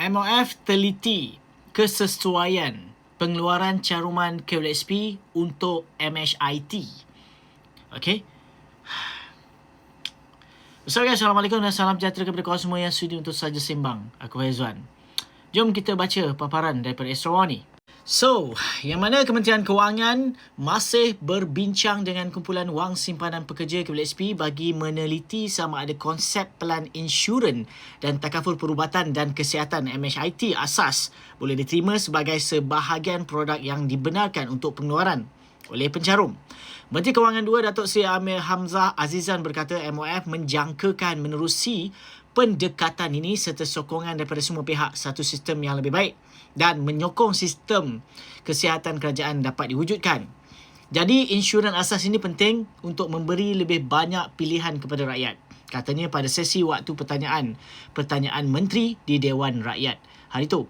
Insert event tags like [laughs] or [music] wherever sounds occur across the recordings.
MOF teliti kesesuaian pengeluaran caruman KWSP untuk MHIT. Okey. Assalamualaikum dan salam sejahtera kepada kawan semua yang sudi untuk saja sembang. Aku Faizwan. Jom kita baca paparan daripada Astro ni. So, yang mana Kementerian Kewangan masih berbincang dengan kumpulan wang simpanan pekerja KWSP bagi meneliti sama ada konsep pelan insurans dan takaful perubatan dan kesihatan MHIT asas boleh diterima sebagai sebahagian produk yang dibenarkan untuk pengeluaran oleh pencarum. Menteri Kewangan 2 Datuk Seri Amir Hamzah Azizan berkata MOF menjangkakan menerusi pendekatan ini serta sokongan daripada semua pihak satu sistem yang lebih baik dan menyokong sistem kesihatan kerajaan dapat diwujudkan. Jadi insurans asas ini penting untuk memberi lebih banyak pilihan kepada rakyat. Katanya pada sesi waktu pertanyaan pertanyaan menteri di Dewan Rakyat hari itu.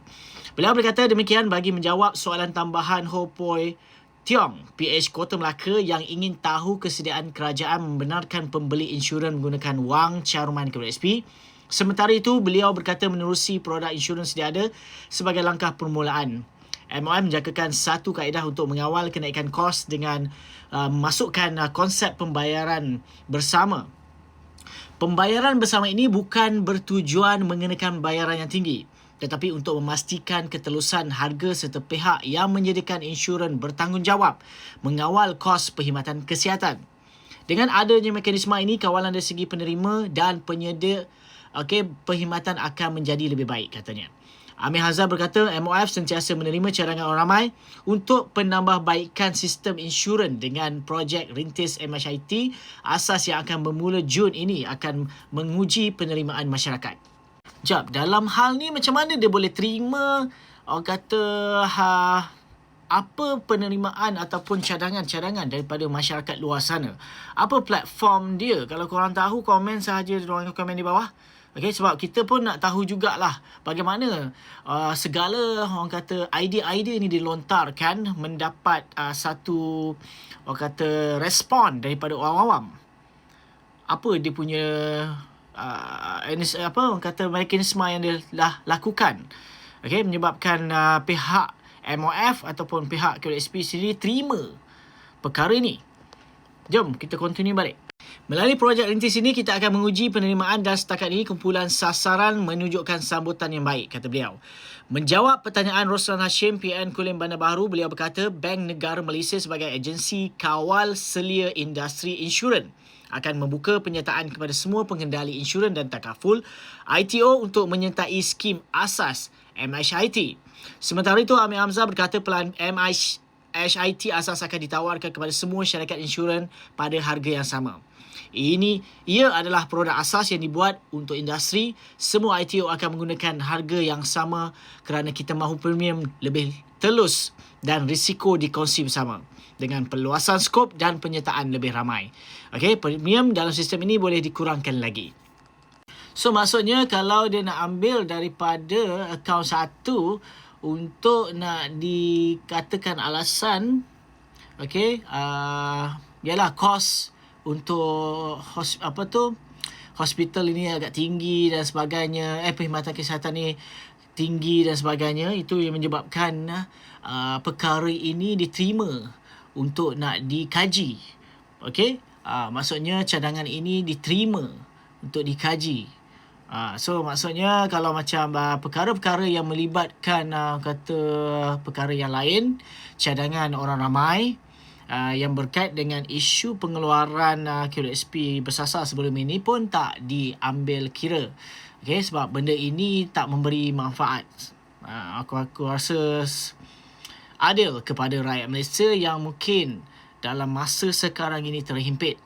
Beliau berkata demikian bagi menjawab soalan tambahan Ho Poi Tiong, PH Kota Melaka yang ingin tahu kesediaan kerajaan membenarkan pembeli insurans menggunakan wang caruman KWSP Sementara itu, beliau berkata menerusi produk insurans sedia ada sebagai langkah permulaan. MOM menjagakan satu kaedah untuk mengawal kenaikan kos dengan uh, memasukkan uh, konsep pembayaran bersama. Pembayaran bersama ini bukan bertujuan mengenakan bayaran yang tinggi tetapi untuk memastikan ketelusan harga serta pihak yang menyediakan insurans bertanggungjawab mengawal kos perkhidmatan kesihatan. Dengan adanya mekanisme ini, kawalan dari segi penerima dan penyedia okey perkhidmatan akan menjadi lebih baik katanya. Amir Hazar berkata MOF sentiasa menerima cadangan orang ramai untuk penambahbaikan sistem insurans dengan projek rintis MHIT asas yang akan bermula Jun ini akan menguji penerimaan masyarakat. Jap, dalam hal ni macam mana dia boleh terima orang kata ha, apa penerimaan ataupun cadangan-cadangan daripada masyarakat luar sana? Apa platform dia? Kalau korang tahu, komen sahaja di ruangan komen di bawah. Okay, sebab kita pun nak tahu jugalah bagaimana uh, segala orang kata idea-idea ini dilontarkan mendapat uh, satu orang kata respon daripada orang awam. Apa dia punya uh, apa orang kata mekanisme yang dia lah lakukan. Okay, menyebabkan uh, pihak MOF ataupun pihak KSP sendiri terima perkara ini. Jom kita continue balik. Melalui projek rintis ini, kita akan menguji penerimaan dan setakat ini kumpulan sasaran menunjukkan sambutan yang baik, kata beliau. Menjawab pertanyaan Roslan Hashim, PN Kulim Bandar Baru, beliau berkata Bank Negara Malaysia sebagai agensi kawal selia industri insurans akan membuka penyertaan kepada semua pengendali insurans dan takaful ITO untuk menyertai skim asas MHIT. Sementara itu, Amir Hamzah berkata pelan MHIT asas akan ditawarkan kepada semua syarikat insurans pada harga yang sama. Ini ia adalah produk asas yang dibuat untuk industri. Semua ITO akan menggunakan harga yang sama kerana kita mahu premium lebih telus dan risiko dikongsi bersama dengan perluasan skop dan penyertaan lebih ramai. Okey, premium dalam sistem ini boleh dikurangkan lagi. So maksudnya kalau dia nak ambil daripada akaun satu untuk nak dikatakan alasan okey, uh, ialah kos untuk hos, apa tu hospital ini agak tinggi dan sebagainya eh perkhidmatan kesihatan ni tinggi dan sebagainya itu yang menyebabkan uh, perkara ini diterima untuk nak dikaji okey uh, maksudnya cadangan ini diterima untuk dikaji uh, so maksudnya kalau macam uh, perkara-perkara yang melibatkan uh, kata perkara yang lain cadangan orang ramai uh, yang berkait dengan isu pengeluaran uh, QSP bersasar sebelum ini pun tak diambil kira. Okay, sebab benda ini tak memberi manfaat. Uh, aku aku rasa adil kepada rakyat Malaysia yang mungkin dalam masa sekarang ini terhimpit.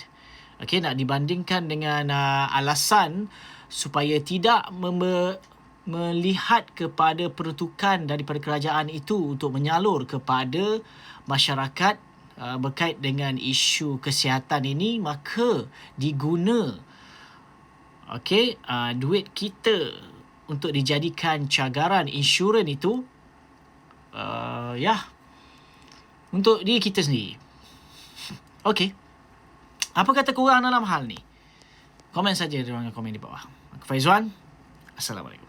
Okay, nak dibandingkan dengan uh, alasan supaya tidak melihat kepada peruntukan daripada kerajaan itu untuk menyalur kepada masyarakat uh, berkait dengan isu kesihatan ini maka diguna okey uh, duit kita untuk dijadikan cagaran insurans itu uh, ya yeah, untuk diri kita sendiri. [laughs] Okey. Apa kata korang dalam hal ni komen saja di ruangan komen di bawah Faizwan. Assalamualaikum